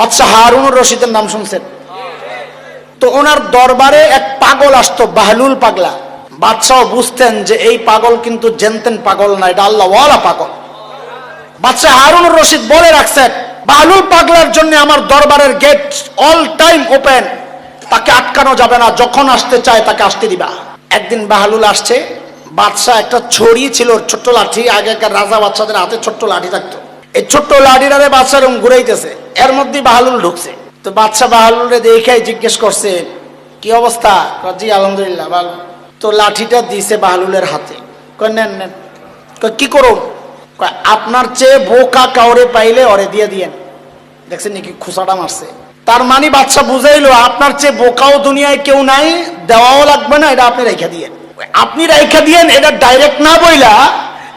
বাদশাহ হারুনুর রশিদের নাম শুনছেন? তো ওনার দরবারে এক পাগল আসতো, বাহলুল পাগলা। বাদশাহ বুঝতেন যে এই পাগল কিন্তু জেনতেন পাগল না, এটা আল্লাহওয়ালা পাগল। বাদশাহ হারুনুর রশিদ বলে রাখছেন, বাহলুল পাগলার জন্য আমার দরবারের গেট অল টাইম ওপেন তাকে আটকানো যাবে না, যখন আসতে চায় তাকে আসতে দিবা। একদিন বাহলুল আসছে, বাদশাহ একটা ছড়ি ছিল, ছোট্ট লাঠি, আগেকার রাজা বাচ্চাদের হাতে ছোট্ট লাঠি থাকতো। এই ছোট্ট বাদশাহ এরকম ঘুরাইতেছে। এর মধ্যে বাহালুল ঢুকছে। তো বাচ্চা বাহালুরে দেখে জিজ্ঞেস করছে, কি অবস্থা? জি, আলহামদুলিল্লাহ, ভালো। তো লাঠিটা দিছে বাহালুলের হাতে। কয়, নেন নেন। কি করুন আপনার চেয়ে বোকা কাউরে পাইলে ওরে দিয়ে দিয়েন। দেখছেন নাকি খুসাটা মারছে। তার মানে বাচ্চা বুঝাইলো, আপনার চেয়ে বোকাও দুনিয়ায় কেউ নাই, দেওয়াও লাগবে না, এটা আপনি রেখে দিয়েন। আপনি রেখে দিয়েন, এটা ডাইরেক্ট না বইলা,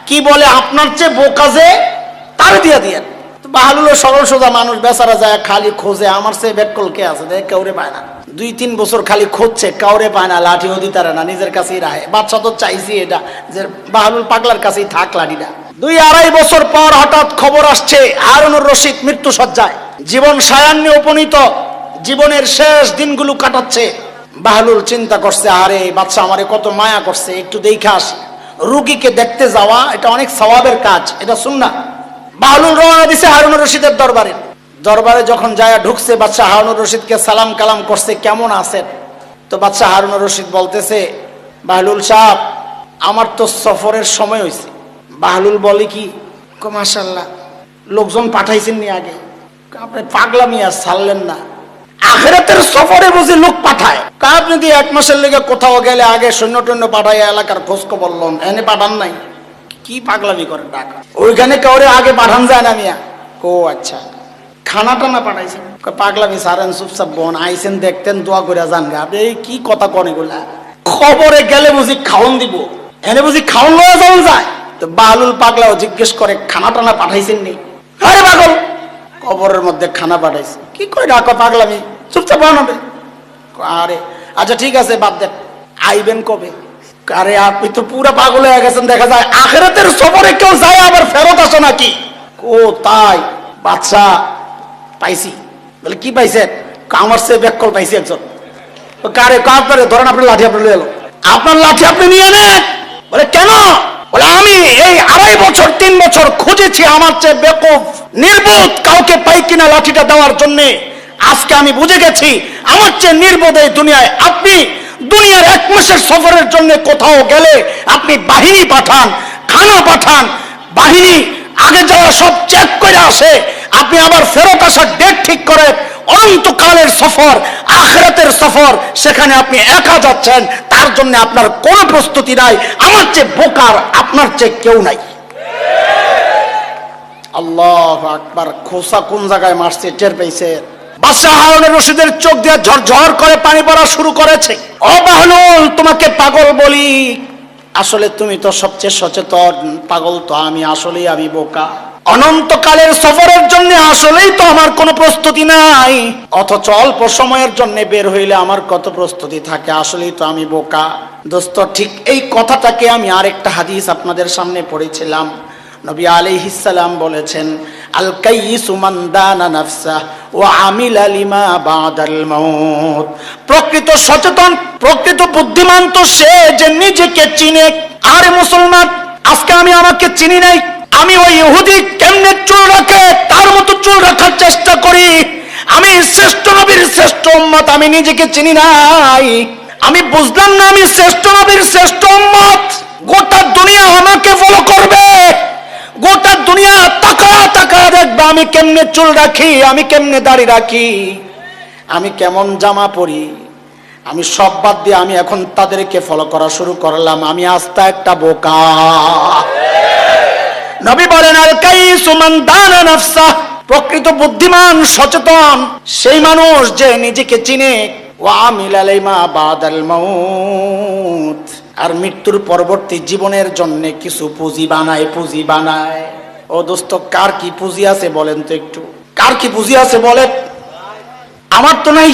কি বলে আপনার চেয়ে বোকা যে তার দিয়ে দিয়েন বাহালুলো সরল সোজা মানুষ, বেচারা যায় খালি খোঁজে, আমার চেয়ে বেকল কে আছে? দেখ, কাউরে পায় না। দুই তিন বছর খালি খুঁজছে, কাউরে পায় না লাঠিও দিতারে না, নিজের কাছেই রাহে। বাচ্চা তো চাইছি এটা, যে বাহালুল পাগলার কাছেই থাক লাঠিটা দুই আড়াই বছর পর হঠাৎ খবর আসছে, হারুনুর রশিদ মৃত্যু সজ্জায় জীবন সায়ান্নে উপনীত, জীবনের শেষ দিনগুলো কাটাচ্ছে। বাহলুল চিন্তা করছে, আরে বাচ্চা আমারে কত মায়া করছে, একটু দেখে রুগীকে দেখতে যাওয়া, এটা অনেক সওয়াবের কাজ, এটা শুন না বাহলুল রওনা দিছে হারুনুর রশিদের দরবারে। দরবারে যখন যায় ঢুকছে বাচ্চা হারুনুর রশিদকে সালাম কালাম করছে, কেমন আছেন? তো বাচ্চা হারুনুর রশিদ বলতেছে, বাহলুল সাহেব আমার তো সফরের সময় হয়েছে বাহলুল বলে কি? মাশাল্লাহ লোকজন পাঠাইছেন নি আগে। আপনি পাগলামি আর ছাড়লেন না। আখেরাতের সফরে বুঝি লোক পাঠায়। কা, আপনি দিয়ে এক মাসের লেগে কোথাও গেলে আগে সৈন্য টৈন্য পাঠাই এলাকার খোঁজ খবর লন। এনে পাঠান নাই। কি পাগলামি করেন ঢাকা? ওইখানে কাউরে আগে পাঠান যায় না মিয়া। ও আচ্ছা। খানা টানা পাঠাইছেন। পাগলামি সারেন, চুপচাপ বোন আইসেন দেখতেন, দোয়া করে যান গা। আপনি কি কথা কন এগুলা? খবরে গেলে বুঝি খাওন দিব। এনে বুঝি খাওন লয়ে যাওয়া যায়। তো বাহলুল পাগলাও জিজ্ঞেস করে, খানা টানা পাঠাইছেন নি? আরে পাগল! কবরের মধ্যে খানা পাঠাইছে। কি করে ডাকো পাগলামি? চুপচাপ বানাবে আরে। আচ্ছা ঠিক আছে, বাদ দেন। আইবেন কবে? আরে আপনি তো পুরো পাগল হয়ে গেছেন, দেখা যায় আখেরাতের সফরে কেউ যায়, আবার ফেরত আসো নাকি? ও তাই বাচ্চা, পাইছি। বলে, কি পাইছেন? আমার সে ব্যাকল পাইছি একজন। কারে পারে ধরেন আপনার লাঠি আপনি এলো। আপনার লাঠি আপনি নিয়ে নেন। বলে, কেন? বলে, আমি এই আড়াই বছর, তিন বছর খুঁজেছি আমার চেয়ে বেকুফ, নির্বোধ, কাউকে পাই কিনা লাঠিটা দেওয়ার জন্য। আজকে আমি বুঝে গেছি, আমার চেয়ে নির্বোধ এই দুনিয়ায়। আপনি দুনিয়ার এক মাসের সফরের জন্য কোথাও গেলে আপনি বাহিনী পাঠান খানা পাঠান, বাহিনী আগে যাওয়া সব চেক করে আসে। আপনি আবার ফেরত আসার ডেট ঠিক করে অনন্তকালের সফর, আখরাতের সফর, সেখানে আপনি একা যাচ্ছেন। তার জন্য আপনার কোনো প্রস্তুতি নাই। আমার চেয়ে বোকার আপনার চেয়ে কেউ নাই। আল্লাহ আকবার, খোসা কোন জায়গায় মারছে টের পেয়েছে? বাদশাহ হারুনের রশিদের চোখ দিয়ে ঝরঝর করে পানি পড়া শুরু করেছে। অবাহনুল তোমাকে পাগল বলি। আসলে তুমি তো সবচেয়ে সচেতন। পাগল তো আমি, আসলেই আমি বোকা। অনন্তকালের সফরের জন্য আসলেই তো আমার কোনো প্রস্তুতি নাই। অথচ অল্প সময়ের জন্য বের হইলে আমার কত প্রস্তুতি থাকে, আসলেই তো আমি বোকা। দোস্ত, ঠিক এই কথাটাকে আমি আরেকটা হাদিস আপনাদের সামনে পড়েছিলাম। নবী আলাইহিসসালাম বলেছেন প্রকৃত সচেতন, প্রকৃত বুদ্ধিমান তো সে যে নিজেকে চিনে। আরে মুসলমান, আজকে আমি আমাকে চিনি নাই। আমি ওই ইহুদি কেমনে চুল রাখে? তার মতো চুল রাখার চেষ্টা করি। আমি শ্রেষ্ঠ নবীর শ্রেষ্ঠ উম্মত, আমি নিজেকে চিনি নাই। আমি বুঝলাম না আমি শ্রেষ্ঠ নবীর শ্রেষ্ঠ উম্মত। গোটা দুনিয়া আমাকে ফলো করবে। গোটা দুনিয়া আমি কেমনে চুল রাখি? আমি কেমনে দাড়ি রাখি? আমি কেমন জামা পরি? আমি সব বাদ দিয়ে আমি এখন তাদেরকে ফলো করা শুরু করলাম। আমি আস্তা একটা বোকা। নবী বলেন, আল কাইসু মান দানা প্রকৃত বুদ্ধিমান, সচেতন, সেই মানুষ যে নিজেকে চিনে। ওয়া আমিল আলাইমা বাদাল মাউত। আর মৃত্যুর পরবর্তী জীবনের জন্য কিছু পুঁজি বানায় পুঁজি বানায়। ও দোস্ত, কার কি পুঁজি আছে বলেন তো একটু। কার কি পুঁজি আছে বলেন? আমার তো নাই।